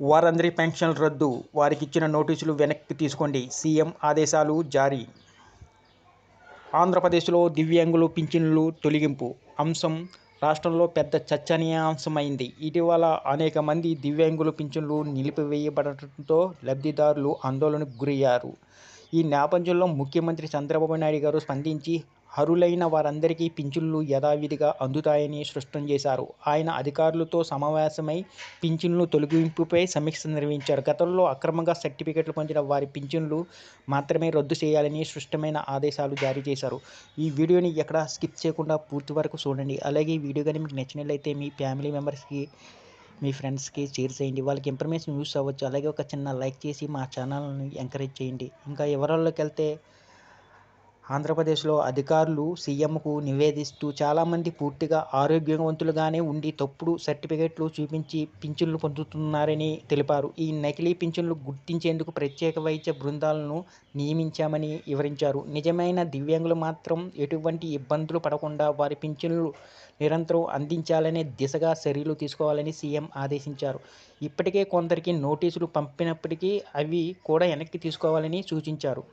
వారందరి పెన్షన్లు రద్దు. వారికి ఇచ్చిన నోటీసులు వెనక్కి తీసుకోండి. సీఎం ఆదేశాలు జారీ. ఆంధ్రప్రదేశ్లో దివ్యాంగులు పింఛన్లు తొలగింపు. అంశం రాష్ట్రంలో పెద్ద చర్చనీయాంశమైంది. ఇటీవల అనేక మంది దివ్యాంగుల పింఛన్లు నిలిపివేయబడటంతో లబ్ధిదారులు ఆందోళనకు గురయ్యారు. ఈ నేపథ్యంలో ముఖ్యమంత్రి చంద్రబాబు నాయుడు గారు స్పందించి అర్హులైన వారందరికీ పింఛన్లు యథావిధిగా అందుతాయని స్పష్టం చేశారు. ఆయన అధికారులతో సమావేశమై పింఛన్లు తొలగింపుపై సమీక్ష నిర్వహించారు. గతంలో అక్రమంగా సర్టిఫికెట్లు పొందిన వారి పింఛన్లు మాత్రమే రద్దు చేయాలని స్పష్టమైన ఆదేశాలు జారీ చేశారు. ఈ వీడియోని ఎక్కడ స్కిప్ చేయకుండా పూర్తి వరకు చూడండి. అలాగే ఈ వీడియో కానీ మీకు నచ్చినట్లయితే మీ ఫ్యామిలీ మెంబర్స్కి మీ ఫ్రెండ్స్కి షేర్ చేయండి. వాళ్ళకి ఇన్ఫర్మేషన్ యూస్ అవ్వచ్చు. అలాగే ఒక చిన్న లైక్ చేసి మా ఛానల్ని ఎంకరేజ్ చేయండి. ఇంకా వివరాల్లోకి వెళ్తే ఆంధ్రప్రదేశ్లో అధికారులు సీఎంకు నివేదిస్తూ చాలామంది పూర్తిగా ఆరోగ్యవంతులుగానే ఉండి తప్పుడు సర్టిఫికెట్లు చూపించి పింఛన్లు పొందుతున్నారని తెలిపారు. ఈ నకిలీ పింఛన్లు గుర్తించేందుకు ప్రత్యేక వైద్య బృందాలను నియమించామని వివరించారు. నిజమైన దివ్యాంగులు మాత్రం ఎటువంటి ఇబ్బందులు పడకుండా వారి పింఛన్లు నిరంతరం అందించాలనే దిశగా చర్యలు తీసుకోవాలని సీఎం ఆదేశించారు. ఇప్పటికే కొందరికి నోటీసులు పంపినప్పటికీ అవి కూడా వెనక్కి తీసుకోవాలని సూచించారు.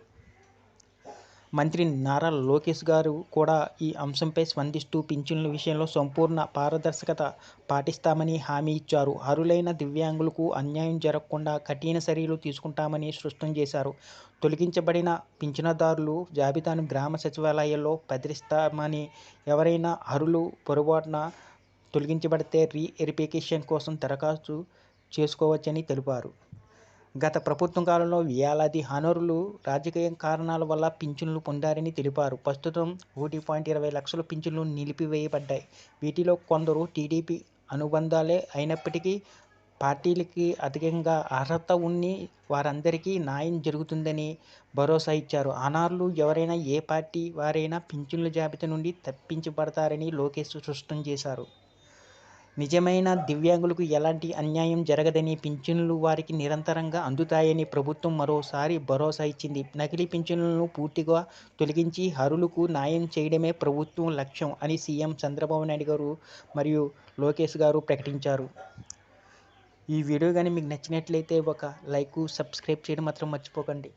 మంత్రి నారా లోకేష్ గారు కూడా ఈ అంశంపై స్పందిస్తూ పింఛన్ల విషయంలో సంపూర్ణ పారదర్శకత పాటిస్తామని హామీ ఇచ్చారు. అర్హులైన దివ్యాంగులకు అన్యాయం జరగకుండా కఠిన చర్యలు తీసుకుంటామని స్పష్టం చేశారు. తొలగించబడిన పింఛనదారులు జాబితాను గ్రామ సచివాలయాల్లో ప్రదర్శిస్తామని ఎవరైనా అర్హులు పొరపాటున తొలగించబడితే రీ వెరిఫికేషన్ కోసం దరఖాస్తు చేసుకోవచ్చని తెలిపారు. గత ప్రభుత్వం కాలంలో వేలాది హనరులు రాజకీయ కారణాల వల్ల పింఛన్లు పొందారని తెలిపారు. ప్రస్తుతం ఒకటి పాయింట్ ఇరవై లక్షల పింఛన్లు నిలిపివేయబడ్డాయి. వీటిలో కొందరు టీడీపీ అనుబంధాలే అయినప్పటికీ పార్టీలకి అధికంగా అర్హత ఉన్ని వారందరికీ న్యాయం జరుగుతుందని భరోసా ఇచ్చారు. అనార్లు ఎవరైనా ఏ పార్టీ వారైనా పింఛన్ల జాబితా నుండి తప్పించబడతారని లోకేష్ స్పష్టం చేశారు. నిజమైన దివ్యాంగులకు ఎలాంటి అన్యాయం జరగదని పింఛన్లు వారికి నిరంతరంగా అందుతాయని ప్రభుత్వం మరోసారి భరోసా ఇచ్చింది. నకిలీ పింఛన్లను పూర్తిగా తొలగించి అర్హులకు న్యాయం చేయడమే ప్రభుత్వం లక్ష్యం అని సీఎం చంద్రబాబు నాయుడు గారు మరియు లోకేష్ గారు ప్రకటించారు. ఈ వీడియో కానీ మీకు నచ్చినట్లయితే ఒక లైక్ సబ్స్క్రైబ్ చేయడం మాత్రం మర్చిపోకండి.